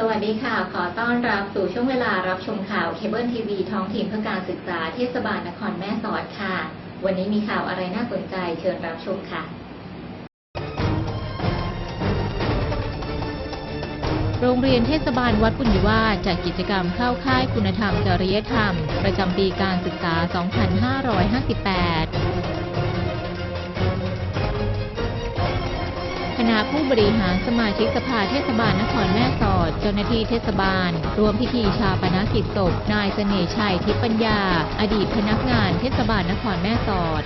สวัสดีค่ะ ขอต้อนรับสู่ช่วงเวลารับชมข่าวเคเบิลทีวีท้องถิ่นเพื่อการศึกษาเทศบาลนครแม่สอดค่ะ วันนี้มีข่าวอะไรน่าสนใจเชิญรับชมค่ะ โรงเรียนเทศบาลวัดบุญยวาจัดกิจกรรมเข้าค่ายคุณธรรมจริยธรรม ประจำปีการศึกษา 2558 ณะผู้บริหารสมาชิกสภาเทศบาลนครแม่สอด เจ้าหน้าที่เทศบาล รวมพิธีชาปนกิจศพ นายเสน่ห์ชัยทิพย์ปัญญา อดีตพนักงานเทศบาลนครแม่สอด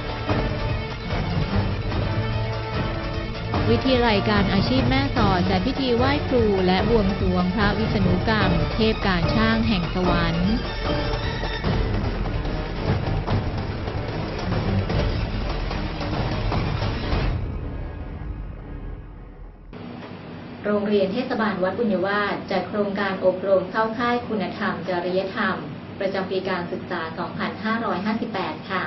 วิทยาลัยการอาชีพแม่สอดจัดพิธีไหว้ครูและบวงสรวงพระวิษณุกรรม เทพการช่างแห่งสวรรค์ โรงเรียนเทศบาลวัดบุญยวาสจัดโครงการอบรมเข้าค่ายคุณธรรม จริยธรรม ประจำปีการศึกษา 2558 ค่ะ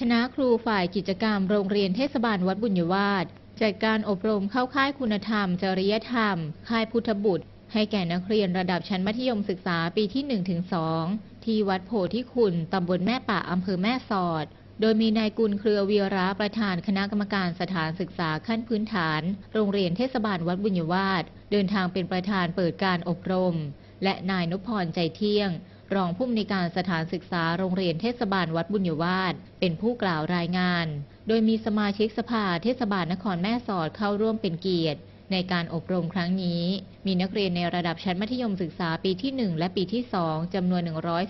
คณะครูฝ่ายกิจกรรมโรงเรียนเทศบาลวัดบุญยวาสจัดการอบรมเข้าค่ายคุณธรรม จริยธรรม ค่ายพุทธบุตร ให้แก่นักเรียนระดับชั้นมัธยมศึกษาปีที่ 1-2 ที่วัดโพธิคุณ ตำบลแม่ป่าอำเภอแม่สอด โดยมีนายกุลเครือเวียระประธานคณะกรรมการสถานศึกษาขั้นพื้นฐาน โรงเรียนเทศบาลวัดบุญยวาสเดินทางเป็นประธานเปิดการอบรม และนายนพพรใจเที่ยง รองผู้อำนวยการสถานศึกษาโรงเรียนเทศบาลวัดบุญยวาสเป็นผู้กล่าวรายงาน โดยมีสมาชิกสภาเทศบาลนครแม่สอดเข้าร่วมเป็นเกียรติ ในการอบรมครั้งนี้ มีนักเรียนในระดับชั้นมัธยมศึกษาปีที่ 1 และปีที่ 2จำนวน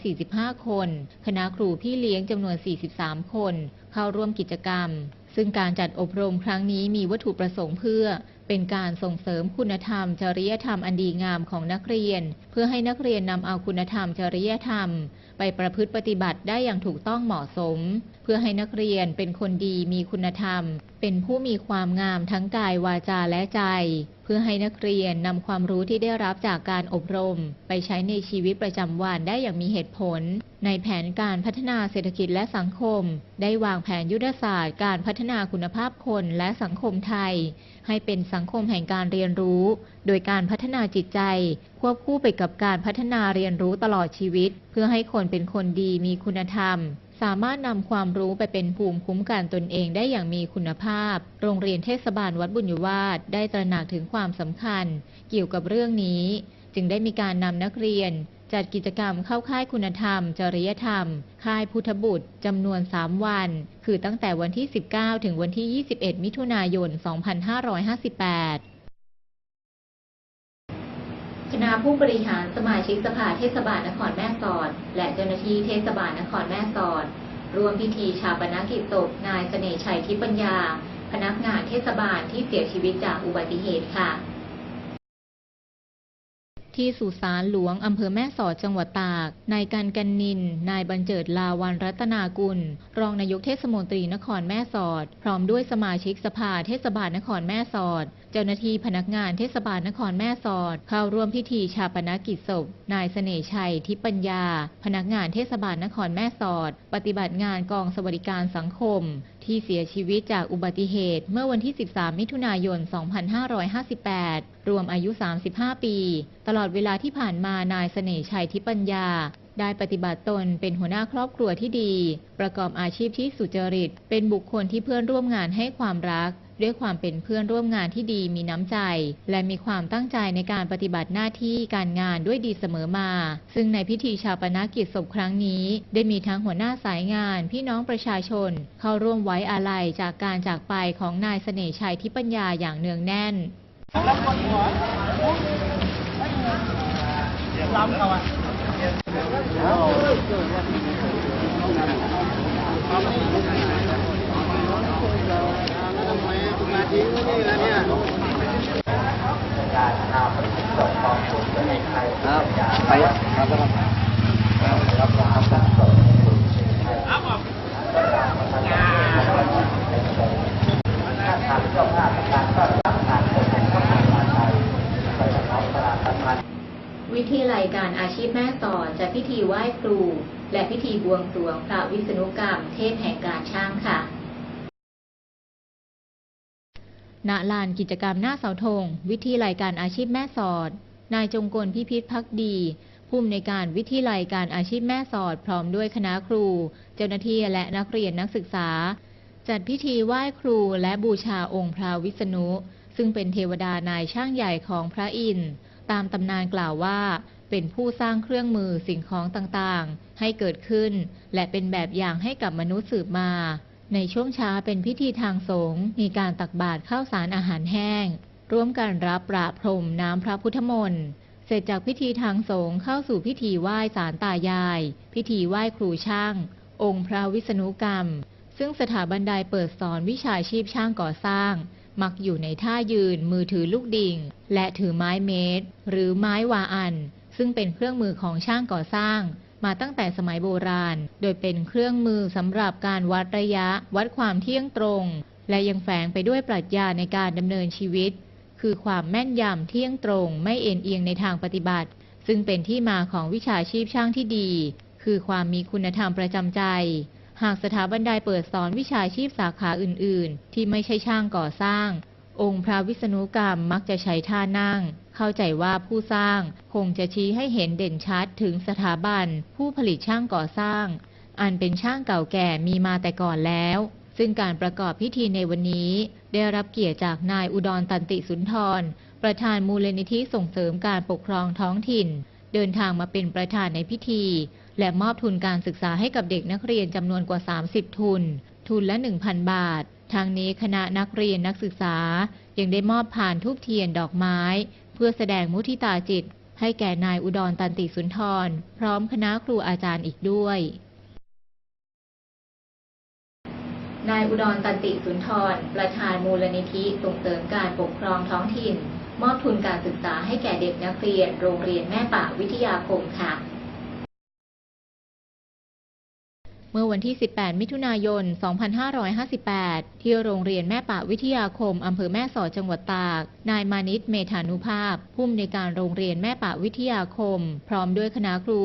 145 คน คณะครูพี่เลี้ยงจำนวน 43 คน เข้าร่วมกิจกรรม ซึ่งการจัดอบรมครั้งนี้มีวัตถุประสงค์เพื่อ เป็นการส่งเสริมคุณธรรม จริยธรรมอันดีงามของนักเรียน เพื่อให้นักเรียนนำเอาคุณธรรม จริยธรรม ไปประพฤติปฏิบัติได้อย่างถูกต้องเหมาะสม เพื่อให้นักเรียนเป็นคนดีมีคุณธรรม เป็นผู้มีความงามทั้งกายวาจาและใจ เพื่อให้นักเรียนนำความรู้ที่ได้รับจากการอบรม ไปใช้ในชีวิตประจำวันได้อย่างมีเหตุผล ในแผนการพัฒนาเศรษฐกิจและสังคม ได้วางแผนยุทธศาสตร์ การพัฒนาคุณภาพคนและสังคมไทย ให้เป็นสังังคมแห่งการเรียนรู้ โดยการพัฒนาจิตใจ ควบคู่ไปกับการพัฒนาเรียนรู้ตลอดชีวิต เพื่อให้คนเป็นคนดีมีคุณธรรม สามารถนำความรู้ไปเป็นภูมิคุ้มกันตนเองได้อย่างมีคุณภาพ โรงเรียนเทศบาลวัดบุญยวาสได้ตระหนักถึงความสำคัญ เกี่ยวกับเรื่องนี้ จึงได้มีการนำนักเรียน จัดกิจกรรมเข้าค่ายคุณธรรม จริยธรรม ค่ายพุทธบุตรจำนวน 3 วัน คือตั้งแต่วันที่ 19 ถึงวันที่ 21 มิถุนายน 2558คณะผู้บริหารสมาชิกสภาเทศบาลนครแม่สอด และเจ้าหน้าที่เทศบาลนครแม่สอดร่วมพิธีชาปนกิจศพนายเสน่ห์ชัยทิพย์ปัญญา พนักงานเทศบาลที่เสียชีวิตจากอุบัติเหตุค่ะ ที่สุสานหลวงอำเภอแม่สอดจังหวัดตาก นายกันกันนิน นายบรรเจิดลาวันรัตนากุล รองนายกเทศมนตรีนครแม่สอด พร้อมด้วยสมาชิกสภาเทศบาลนครแม่สอด เจ้าหน้าที่พนักงานเทศบาลนครแม่สอด เข้าร่วมพิธีชาปนกิจศพ นายเสน่ชัยทิพย์ปัญญา พนักงานเทศบาลนครแม่สอด ปฏิบัติงานกองสวัสดิการสังคมที่เสียชีวิตจากอุบัติเหตุเมื่อวันที่ 13 มิถุนายน 2558 รวมอายุ 35 ปี ตลอดเวลาที่ผ่านมานายเสน่ห์ชัยทิพย์ปัญญา ได้ปฏิบัติตนเป็นหัวหน้าครอบครัวที่ดี ประกอบอาชีพที่สุจริต เป็นบุคคลที่เพื่อนร่วมงานให้ความรัก ด้วยความเป็นเพื่อนร่วมงานที่ดีมีน้ำใจ และมีความตั้งใจในการปฏิบัติหน้าที่การงานด้วยดีเสมอมา ซึ่งในพิธีชาปนกิจศพครั้งนี้ ได้มีทั้งหัวหน้าสายงาน พี่น้องประชาชน เข้าร่วมไว้อาลัยจากการจากไปของนายเสน่ห์ชัยทิพย์ปัญญาอย่างเนืองแน่น ครับไปครับครับวิทยาลัยการอาชีพแม่สอดจัดพิธีไหว้ครู และพิธีบวงสรวงพระวิษณุกรรมเทพแห่งการช่างค่ะ ณลานกิจกรรมหน้าเสาธง วิทยาลัยการอาชีพแม่สอด นายจงกลพิพิธพักดี ผู้อำนวยการวิทยาลัยการอาชีพแม่สอด พร้อมด้วยคณะครู เจ้าหน้าที่และนักเรียนนักศึกษา จัดพิธีไหว้ครูและบูชาองค์พระวิษณุ ซึ่งเป็นเทวดานายช่างใหญ่ของพระอินทร์ตามตำนานกล่าวว่า เป็นผู้สร้างเครื่องมือสิ่งของต่างๆ ให้เกิดขึ้น และเป็นแบบอย่างให้กับมนุษย์สืบมา ในช่วงเช้าเป็นพิธีทางสงฆ์มีการตักบาตรข้าวสารอาหารแห้ง ร่วมกันรับประพรมน้ำพระพุทธมนต์เสร็จจากพิธีทางสงฆ์เข้าสู่พิธีไหว้สารตายาย พิธีไหว้ครูช่าง องค์พระวิษณุกรรม ซึ่งสถาบันใดเปิดสอนวิชาชีพช่างก่อสร้าง มักอยู่ในท่ายืนมือถือลูกดิ่ง และถือไม้เมตร หรือไม้วาอัน ซึ่งเป็นเครื่องมือของช่างก่อสร้าง มาตั้งแต่สมัยโบราณ โดยเป็นเครื่องมือสำหรับการวัดระยะ วัดความเที่ยงตรง และยังแฝงไปด้วยปรัชญาในการดำเนินชีวิต คือความแม่นยำเที่ยงตรง ไม่เอ็นเอียงในทางปฏิบัติ ซึ่งเป็นที่มาของวิชาชีพช่างที่ดี คือความมีคุณธรรมประจำใจ หากสถาบันใดเปิดสอนวิชาชีพสาขาอื่น ๆ ที่ไม่ใช่ช่างก่อสร้าง องค์พระวิษณุกรรมมักจะใช้ท่านั่ง เข้าใจว่าผู้สร้างคงจะชี้ให้เห็นเด่นชัดถึงสถาบัน ผู้ผลิตช่างก่อสร้าง อันเป็นช่างเก่าแก่มีมาแต่ก่อนแล้ว ซึ่งการประกอบพิธีในวันนี้ ได้รับเกียรติจากนายอุดรตันติสุนทร ประธานมูลนิธิส่งเสริมการปกครองท้องถิ่น เดินทางมาเป็นประธานในพิธี และมอบทุนการศึกษาให้กับเด็กนักเรียนจำนวนกว่า 30 ทุน ทุนละ 1,000 บาททางนี้คณะนักเรียนนักศึกษายังได้มอบผ่านทูบเทียนดอกไม้ พื่อแสดงมุทิตาจิต ให้แก่นายอุดรตันติสุนทร พร้อมคณะครูอาจารย์อีกด้วย นายอุดรตันติสุนทร ประธานมูลนิธิส่งเสริมการปกครองท้องถิ่น มอบทุนการศึกษาให้แก่เด็กนักเรียน โรงเรียนแม่ป่าวิทยาคมค่ะ เมื่อวันที่ 18 มิถุนายน 2558 ที่โรงเรียนแม่ป่าวิทยาคม อำเภอแม่สอดจังหวัดตาก นายมานิตเมธานุภาพ ผู้อำนวยการโรงเรียนแม่ป่าวิทยาคม พร้อมด้วยคณะครู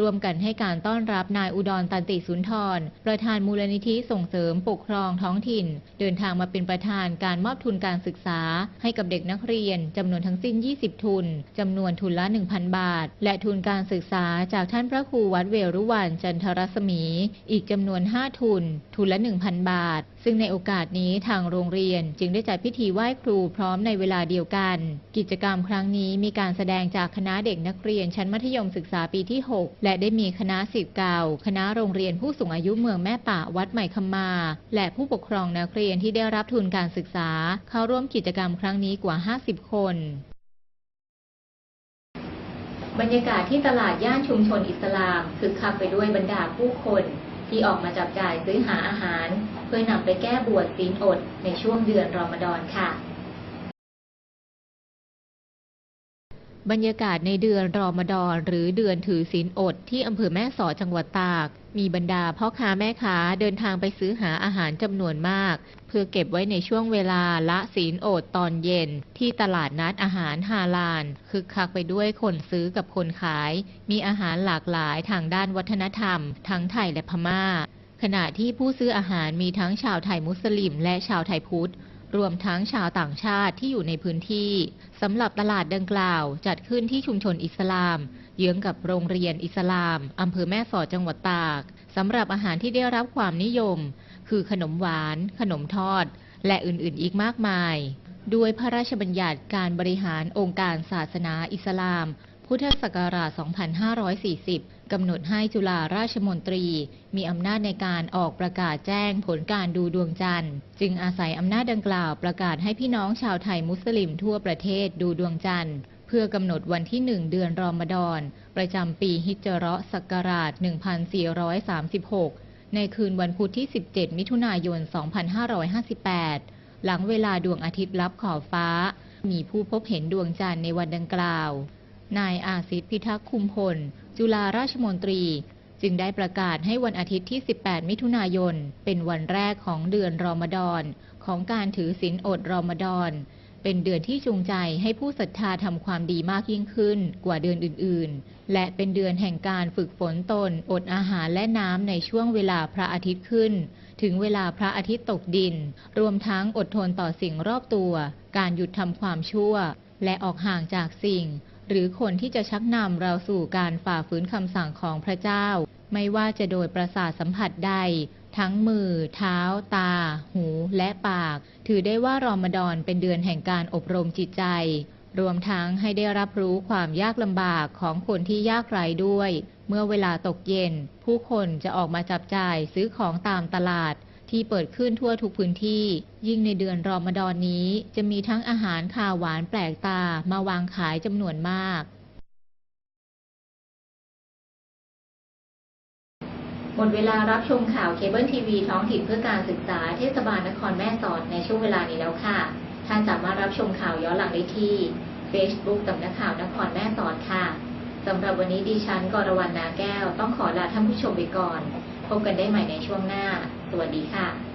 ร่วมกันให้การต้อนรับนายอุดรตันติสุนทร ประธานมูลนิธิส่งเสริมปกครองท้องถิ่น เดินทางมาเป็นประธานการมอบทุนการศึกษา ให้กับเด็กนักเรียนจำนวนทั้งสิ้น 20 ทุนจำนวนทุนละ 1,000 บาท และทุนการศึกษาจากท่านพระครูวัดเวรุวันจันทรสมีอีกจำนวน 5 ทุน ทุนละ 1,000 บาท ซึ่งในโอกาสนี้ทางโรงเรียนจึงได้จัดพิธีไหว้ครูพร้อมในเวลาเดียวกัน กิจกรรมครั้งนี้มีการแสดงจากคณะเด็กนักเรียนชั้นมัธยมศึกษาปีที่ 6 และได้มีคณะศิษย์เก่า คณะโรงเรียนผู้สูงอายุเมืองแม่ป่าวัดใหม่คำมา และผู้ปกครองนักเรียนที่ได้รับทุนการศึกษา เข้าร่วมกิจกรรมครั้งนี้กว่า 50 คนบรรยากาศที่ตลาดย่านชุมชนอิสลามคึกคักไปด้วยบรรดาผู้คน ที่ออกมาจับจ่ายซื้อหาอาหาร เพื่อนำไปแก้บวชศีลอดในช่วงเดือนรอมฎอนค่ะ บรรยากาศในเดือนรอมฎอนหรือเดือนถือศีลอดที่อำเภอแม่สอดจังหวัดตาก มีบรรดาพ่อค้าแม่ค้าเดินทางไปซื้อหาอาหารจำนวนมาก เพื่อเก็บไว้ในช่วงเวลาละศีลอดตอนเย็น ที่ตลาดนัดอาหารฮาลานคึกคักไปด้วยคนซื้อกับคนขาย มีอาหารหลากหลายทางด้านวัฒนธรรม ทั้งไทยและพม่าขณะที่ผู้ซื้ออาหารมีทั้งชาวไทยมุสลิมและชาวไทยพุทธ รวมทั้งชาวต่างชาติที่อยู่ในพื้นที่สำหรับตลาดดังกล่าว จัดขึ้นที่ชุมชนอิสลาม เยื้องกับโรงเรียนอิสลามอำเภอแม่สอดจังหวัดตากสำหรับอาหารที่ได้รับความนิยม คือขนมหวาน ขนมทอด และอื่นๆอีกมากมาย ด้วยพระราชบัญญัติการบริหารองค์การศาสนาอิสลาม พุทธศักราช 2540 กำหนดให้จุฬาราชมนตรี มีอำนาจในการออกประกาศแจ้งผลการดูดวงจันทร์ จึงอาศัยอำนาจดังกล่าวประกาศให้พี่น้องชาวไทยมุสลิมทั่วประเทศดูดวงจันทร์ เพื่อกำหนดวันที่1เดือนรอมฎอน ประจำปีฮิจเราะศักราช 1436 ในคืนวันพุธที่ 17 มิถุนายน 2558 หลังเวลาดวงอาทิตย์ลับขอบฟ้า มีผู้พบเห็นดวงจันทร์ในวันดังกล่าว นายอาซิดพิทักษ์คุมพล จุฬาราชมนตรี จึงได้ประกาศให้วันอาทิตย์ที่ 18 มิถุนายน เป็นวันแรกของเดือนรอมฎอนของการถือศีลอดรอมฎอนเป็นเดือนที่จูงใจให้ผู้ศรัทธาทำความดีมากยิ่งขึ้นกว่าเดือนอื่น ๆ และเป็นเดือนแห่งการฝึกฝนตน อดอาหารและน้ำในช่วงเวลาพระอาทิตย์ขึ้น ถึงเวลาพระอาทิตย์ตกดิน รวมทั้งอดทนต่อสิ่งรอบตัว การหยุดทำความชั่ว และออกห่างจากสิ่ง หรือคนที่จะชักนำเราสู่การฝ่าฝืนคำสั่งของพระเจ้า ไม่ว่าจะโดยประสาทสัมผัสใด ทั้งมือ เท้า ตา หู และปาก ถือได้ว่ารอมฎอนเป็นเดือนแห่งการอบรมจิตใจ รวมทั้งให้ได้รับรู้ความยากลำบากของคนที่ยากไร้ด้วย เมื่อเวลาตกเย็น ผู้คนจะออกมาจับจ่ายซื้อของตามตลาด ที่เปิดขึ้นทั่วทุกพื้นที่ ยิ่งในเดือนรอมฎอนนี้ จะมีทั้งอาหารคาวหวานแปลกตามาวางขายจำนวนมาก หมดเวลารับชมข่าวเคเบิลทีวีท้องถิ่นเพื่อการศึกษาเทศบาลนครแม่สอดในช่วงเวลานี้แล้วค่ะ ท่านสามารถรับชมข่าวย้อนหลังได้ที่ Facebook สำนักข่าวนครแม่สอดค่ะสำหรับวันนี้ดิฉันกรวรรณนาแก้ว ต้องขอลาท่านผู้ชมไปก่อน พบกันได้ใหม่ในช่วงหน้าสวัสดีค่ะ